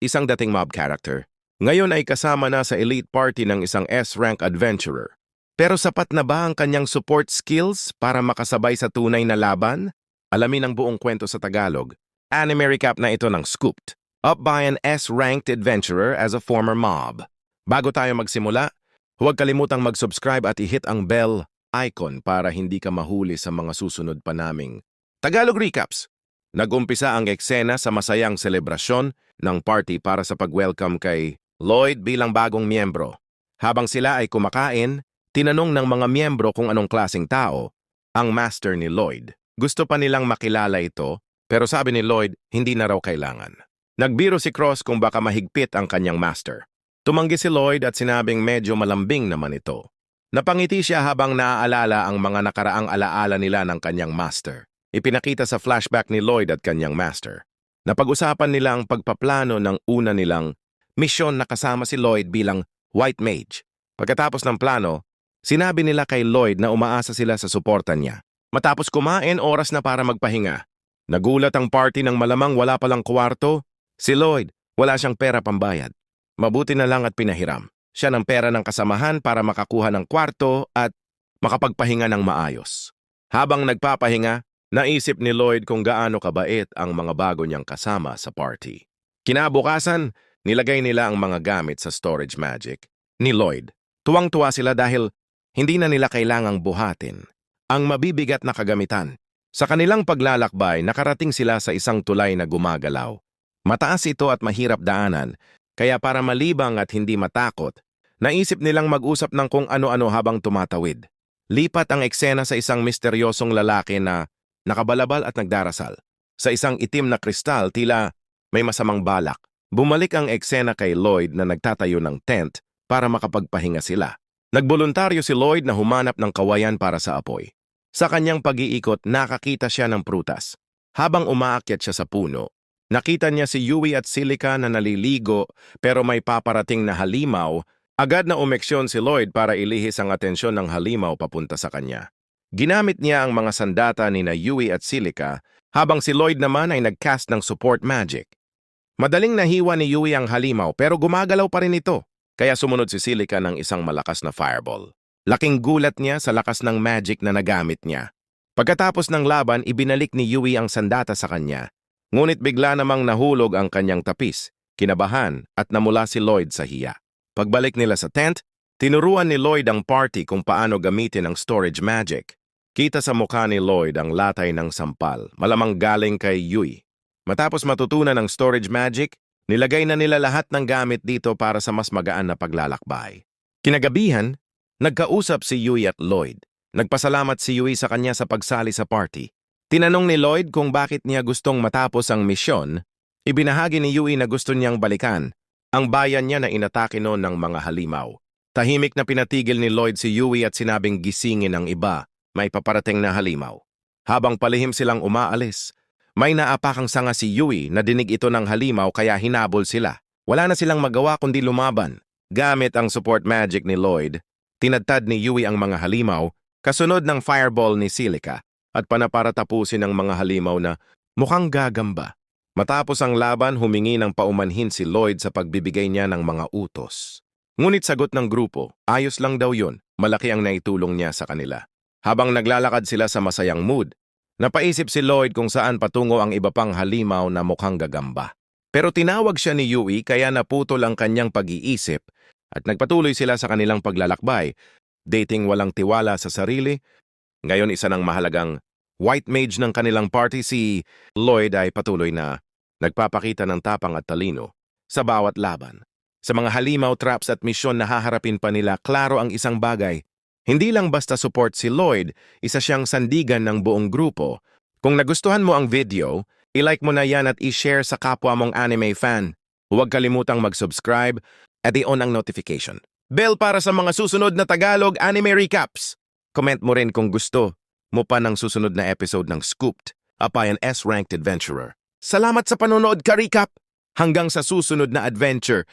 isang dating mob character. Ngayon ay kasama na sa elite party ng isang S-rank adventurer. Pero sapat na ba ang kanyang support skills para makasabay sa tunay na laban? Alamin ang buong kwento sa Tagalog. Anime recap na ito ng Scooped. Up by an S-ranked adventurer as a former mob. Bago tayo magsimula, huwag kalimutang mag-subscribe at i-hit ang bell icon para hindi ka mahuli sa mga susunod pa naming Tagalog Recaps. Nagumpisa ang eksena sa masayang selebrasyon ng party para sa pag-welcome kay Lloyd bilang bagong miyembro. Habang sila ay kumakain, tinanong ng mga miyembro kung anong klasing tao ang master ni Lloyd. Gusto pa nilang makilala ito, pero sabi ni Lloyd, hindi na raw kailangan. Nagbiro si Cross kung baka mahigpit ang kanyang master. Tumanggi si Lloyd at sinabing medyo malambing naman ito. Napangiti siya habang naaalala ang mga nakaraang alaala nila ng kanyang master. Ipinakita sa flashback ni Lloyd at kanyang master. Napag-usapan nila ang pagpaplano ng una nilang misyon na kasama si Lloyd bilang White Mage. Pagkatapos ng plano, sinabi nila kay Lloyd na umaasa sila sa suporta niya. Matapos kumain, oras na para magpahinga. Nagulat ang party ng malamang wala palang kwarto. Si Lloyd, wala siyang pera pambayad. Mabuti na lang at pinahiram. Siya ng pera ng kasamahan para makakuha ng kwarto at makapagpahinga ng maayos. Habang nagpapahinga, naisip ni Lloyd kung gaano kabait ang mga bago niyang kasama sa party. Kinabukasan, nilagay nila ang mga gamit sa storage magic ni Lloyd. Tuwang-tuwa sila dahil hindi na nila kailangang buhatin ang mabibigat na kagamitan. Sa kanilang paglalakbay, nakarating sila sa isang tulay na gumagalaw. Mataas ito at mahirap daanan, kaya para malibang at hindi matakot, naisip nilang mag-usap ng kung ano-ano habang tumatawid. Lipat ang eksena sa isang misteryosong lalaki na nakabalabal at nagdarasal. Sa isang itim na kristal, tila may masamang balak. Bumalik ang eksena kay Lloyd na nagtatayo ng tent para makapagpahinga sila. Nagboluntaryo si Lloyd na humanap ng kawayan para sa apoy. Sa kanyang pag-iikot, nakakita siya ng prutas. Habang umaakyat siya sa puno, nakita niya si Yui at Silica na naliligo pero may paparating na halimaw. Agad na umeksyon si Lloyd para ilihis ang atensyon ng halimaw papunta sa kanya. Ginamit niya ang mga sandata ni na Yui at Silica habang si Lloyd naman ay nagcast ng support magic. Madaling nahiwa ni Yui ang halimaw pero gumagalaw pa rin ito, kaya sumunod si Silica ng isang malakas na fireball. Laking gulat niya sa lakas ng magic na nagamit niya. Pagkatapos ng laban, ibinalik ni Yui ang sandata sa kanya. Ngunit bigla namang nahulog ang kanyang tapis, kinabahan at namula si Lloyd sa hiya. Pagbalik nila sa tent, tinuruan ni Lloyd ang party kung paano gamitin ang storage magic. Kita sa mukha ni Lloyd ang latay ng sampal, malamang galing kay Yui. Matapos matutunan ang storage magic, nilagay na nila lahat ng gamit dito para sa mas magaan na paglalakbay. Kinagabihan, nagkausap si Yui at Lloyd. Nagpasalamat si Yui sa kanya sa pagsali sa party. Tinanong ni Lloyd kung bakit niya gustong matapos ang misyon. Ibinahagi ni Yui na gusto niyang balikan ang bayan niya na inatake noon ng mga halimaw. Tahimik na pinatigil ni Lloyd si Yui at sinabing gisingin ang iba, may paparating na halimaw. Habang palihim silang umaalis, may naapakang sanga si Yui na dinig ito ng halimaw kaya hinabol sila. Wala na silang magawa kundi lumaban. Gamit ang support magic ni Lloyd, tinadtad ni Yui ang mga halimaw kasunod ng fireball ni Silica at panapara tapusin ang mga halimaw na mukhang gagamba. Matapos ang laban, humingi ng paumanhin si Lloyd sa pagbibigay niya ng mga utos. Ngunit sagot ng grupo, ayos lang daw yun, malaki ang naitulong niya sa kanila. Habang naglalakad sila sa masayang mood, napaisip si Lloyd kung saan patungo ang iba pang halimaw na mukhang gagamba. Pero tinawag siya ni Yui kaya naputol ang kanyang pag-iisip at nagpatuloy sila sa kanilang paglalakbay, dating walang tiwala sa sarili. Ngayon isa ng mahalagang white mage ng kanilang party si Lloyd ay patuloy na nagpapakita ng tapang at talino sa bawat laban. Sa mga halimaw traps at misyon na haharapin pa nila, klaro ang isang bagay. Hindi lang basta support si Lloyd, isa siyang sandigan ng buong grupo. Kung nagustuhan mo ang video, i-like mo na yan at i-share sa kapwa mong anime fan. Huwag kalimutang mag-subscribe at i-on ang notification. Bell para sa mga susunod na Tagalog anime recaps. Comment mo rin kung gusto mo pa ng susunod na episode ng Scooped, Apayan S-Ranked Adventurer. Salamat sa panonood ka, recap! Hanggang sa susunod na adventure,